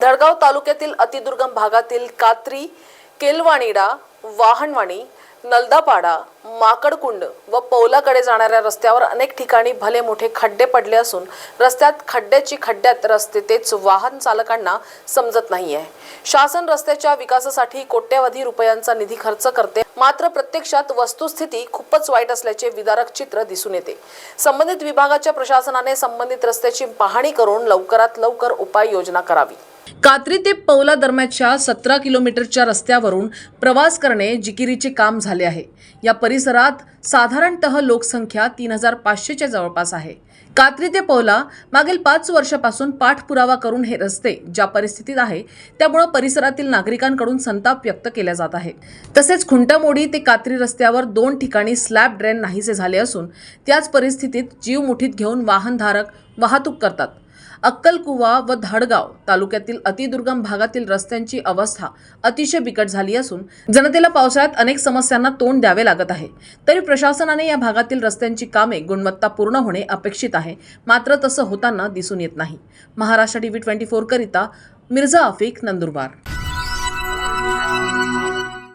धडगाव तालुक्यातील अतिदुर्गम भागातील कात्री केलवाणीडा वाहनवाणी नलदापाडा माकडकुंड व पौलाकडे जाणाऱ्या रस्त्यावर अनेक ठिकाणी भले मोठे खड्डे पडले असून रस्त्यात खड्ड्याची खड्ड्यात रस्ते तेच वाहन चालकांना समजत नाही आहे शासन रस्त्याच्या विकासासाठी कोट्यवधी रुपयांचा निधी खर्च करते. मात्र प्रत्यक्षात वस्तुस्थिती खूपच वाईट असल्याचे विदारक चित्र दिसून येते. संबंधित विभागाच्या प्रशासनाने संबंधित रस्त्याची पाहणी करून लवकरात लवकर उपाययोजना करावी. कात्री ते पौला दरम्यानच्या सतरा किलोमीटरच्या रस्त्यावरून प्रवास करणे जिकिरीचे काम झाले आहे. या परिसरात साधारणतः लोकसंख्या तीन हजार पाचशेच्या जवळपास आहे. कात्री ते पौला मागील पाच वर्षापासून पाठपुरावा करून हे रस्ते ज्या परिस्थितीत आहे त्यामुळं परिसरातील नागरिकांकडून संताप व्यक्त केला जात आहे. तसेच खुंटामोडी ते कात्री रस्त्यावर दोन ठिकाणी स्लॅब ड्रेन नाहीसे झाले असून त्याच परिस्थितीत जीव मुठीत घेऊन वाहनधारक वाहतूक करतात. अक्कलकुवा व धाडगाव तालुक्यातील अतिदुर्गम भागातील रस्त्यांची अवस्था अतिशय बिकट झाली असून जनतेला पावसाळ्यात अनेक समस्यांना तोंड द्यावे लागत आहे. तरी प्रशासनाने या भागातील रस्त्यांची कामे गुणवत्तापूर्ण होणे अपेक्षित आहे. मात्र तसं होताना दिसून येत नाही. महाराष्ट्र टीव्ही ट्वेंटी फोर करिता मिर्झा अफिक नंदुरबार.